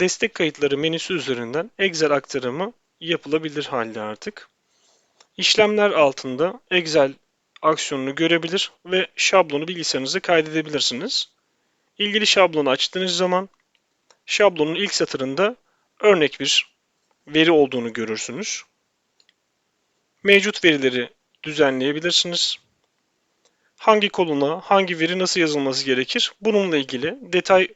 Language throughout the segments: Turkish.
destek kayıtları menüsü üzerinden Excel aktarımı yapılabilir halde artık. İşlemler altında Excel aksiyonunu görebilir ve şablonu bilgisayarınıza kaydedebilirsiniz. İlgili şablonu açtığınız zaman şablonun ilk satırında örnek bir veri olduğunu görürsünüz. Mevcut verileri düzenleyebilirsiniz. Hangi koluna hangi veri nasıl yazılması gerekir? Bununla ilgili detay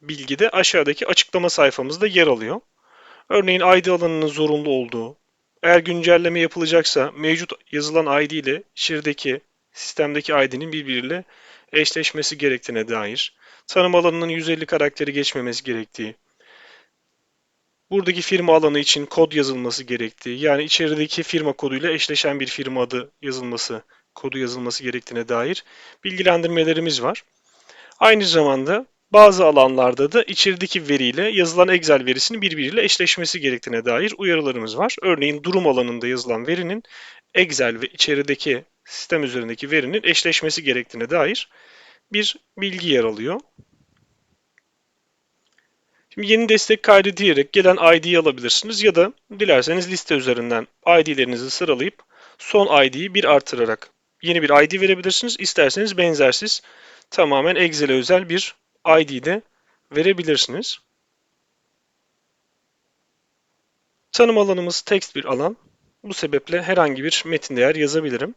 bilgi de aşağıdaki açıklama sayfamızda yer alıyor. Örneğin ID alanının zorunlu olduğu, eğer güncelleme yapılacaksa mevcut yazılan ID ile içerideki sistemdeki ID'nin birbiriyle eşleşmesi gerektiğine dair, tanım alanının 150 karakteri geçmemesi gerektiği, buradaki firma alanı için kod yazılması gerektiği, yani içerideki firma koduyla eşleşen bir firma adı yazılması, kodu yazılması gerektiğine dair bilgilendirmelerimiz var. Aynı zamanda bazı alanlarda da içerideki veriyle yazılan Excel verisinin birbiriyle eşleşmesi gerektiğine dair uyarılarımız var. Örneğin durum alanında yazılan verinin Excel ve içerideki sistem üzerindeki verinin eşleşmesi gerektiğine dair bir bilgi yer alıyor. Şimdi yeni destek kaydı diyerek gelen ID'yi alabilirsiniz ya da dilerseniz liste üzerinden ID'lerinizi sıralayıp son ID'yi bir artırarak yeni bir ID verebilirsiniz. İsterseniz benzersiz tamamen Excel'e özel bir ID de verebilirsiniz. Tanım alanımız text bir alan. Bu sebeple herhangi bir metin değer yazabilirim.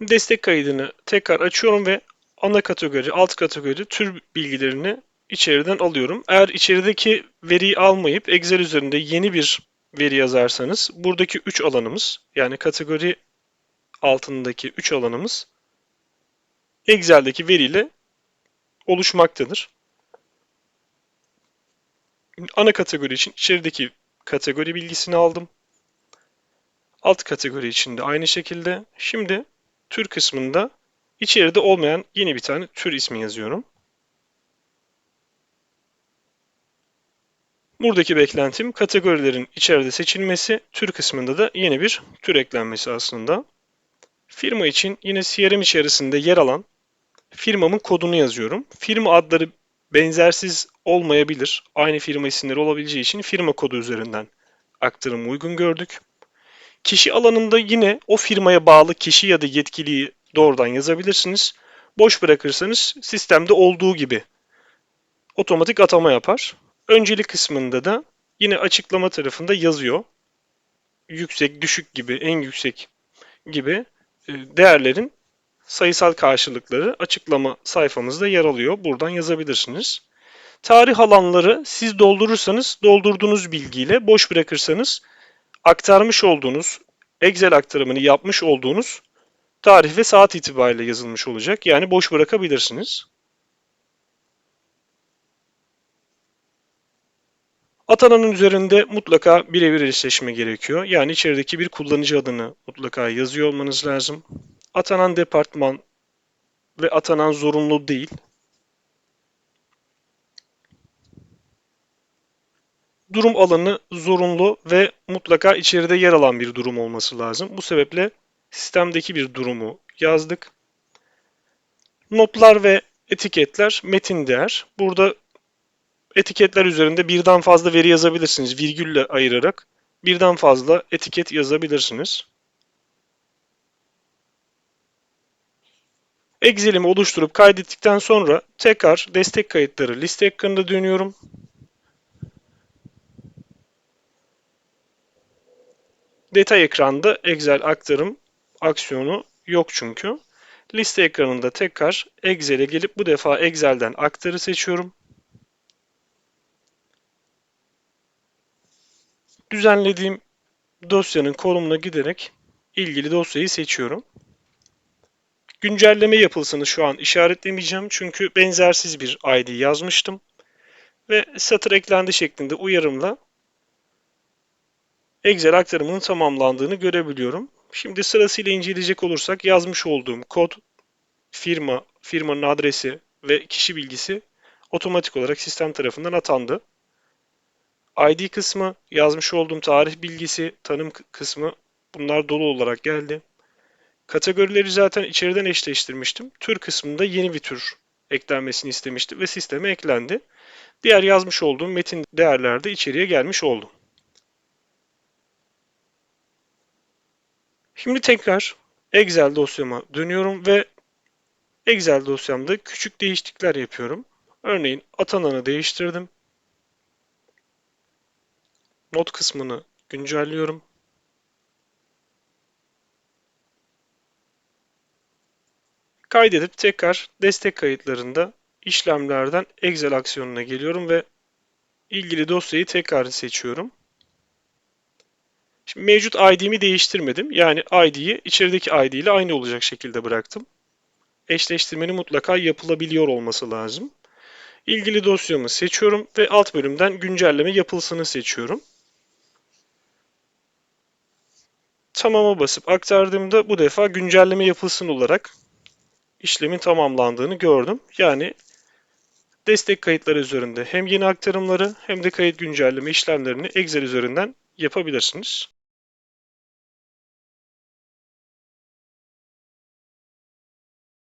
Destek kaydını tekrar açıyorum ve ana kategori, alt kategori, tür bilgilerini içeriden alıyorum. Eğer içerideki veriyi almayıp Excel üzerinde yeni bir veri yazarsanız buradaki 3 alanımız yani kategori altındaki 3 alanımız Excel'deki veriyle oluşmaktadır. Ana kategori için içerideki kategori bilgisini aldım. Alt kategori için de aynı şekilde. Şimdi tür kısmında içeride olmayan yeni bir tane tür ismi yazıyorum. Buradaki beklentim kategorilerin içeride seçilmesi, tür kısmında da yeni bir tür eklenmesi aslında. Firma için yine CRM içerisinde yer alan firmamın kodunu yazıyorum. Firma adları benzersiz olmayabilir. Aynı firma isimleri olabileceği için firma kodu üzerinden aktarımı uygun gördük. Kişi alanında yine o firmaya bağlı kişi ya da yetkiliyi doğrudan yazabilirsiniz. Boş bırakırsanız sistemde olduğu gibi otomatik atama yapar. Öncelik kısmında da yine açıklama tarafında yazıyor. Yüksek, düşük gibi, en yüksek gibi e, değerlerin sayısal karşılıkları açıklama sayfamızda yer alıyor. Buradan yazabilirsiniz. Tarih alanları siz doldurursanız doldurduğunuz bilgiyle boş bırakırsanız aktarmış olduğunuz Excel aktarımını yapmış olduğunuz tarih ve saat itibariyle yazılmış olacak. Yani boş bırakabilirsiniz. Atananın üzerinde mutlaka birebir eşleşme gerekiyor. Yani içerideki bir kullanıcı adını mutlaka yazıyor olmanız lazım. Atanan departman ve atanan zorunlu değil. Durum alanı zorunlu ve mutlaka içeride yer alan bir durum olması lazım. Bu sebeple sistemdeki bir durumu yazdık. Notlar ve etiketler metin değer. Burada etiketler üzerinde birden fazla veri yazabilirsiniz. Virgülle ayırarak birden fazla etiket yazabilirsiniz. Excel'imi oluşturup kaydettikten sonra tekrar destek kayıtları liste ekranında dönüyorum. Detay ekranda Excel aktarım aksiyonu yok çünkü. Liste ekranında tekrar Excel'e gelip bu defa Excel'den aktarı seçiyorum. Düzenlediğim dosyanın konumuna giderek ilgili dosyayı seçiyorum. Güncelleme yapılsını şu an işaretlemeyeceğim çünkü benzersiz bir ID yazmıştım. Ve satır eklendi şeklinde uyarımla Excel aktarımının tamamlandığını görebiliyorum. Şimdi sırasıyla inceleyecek olursak yazmış olduğum kod, firma, firmanın adresi ve kişi bilgisi otomatik olarak sistem tarafından atandı. ID kısmı, yazmış olduğum tarih bilgisi, tanım kısmı bunlar dolu olarak geldi. Kategorileri zaten içeriden eşleştirmiştim. Tür kısmında yeni bir tür eklenmesini istemiştim ve sisteme eklendi. Diğer yazmış olduğum metin değerler de içeriye gelmiş oldu. Şimdi tekrar Excel dosyama dönüyorum ve Excel dosyamda küçük değişiklikler yapıyorum. Örneğin atananı değiştirdim. Not kısmını güncelliyorum. Kaydedip tekrar destek kayıtlarında işlemlerden Excel aksiyonuna geliyorum ve ilgili dosyayı tekrar seçiyorum. Şimdi mevcut ID'mi değiştirmedim. Yani ID'yi içerideki ID ile aynı olacak şekilde bıraktım. Eşleştirmenin mutlaka yapılabiliyor olması lazım. İlgili dosyamı seçiyorum ve alt bölümden güncelleme yapılsını seçiyorum. Tamam'a basıp aktardığımda bu defa güncelleme yapılsın olarak işlemin tamamlandığını gördüm. Yani destek kayıtları üzerinde hem yeni aktarımları hem de kayıt güncelleme işlemlerini Excel üzerinden yapabilirsiniz.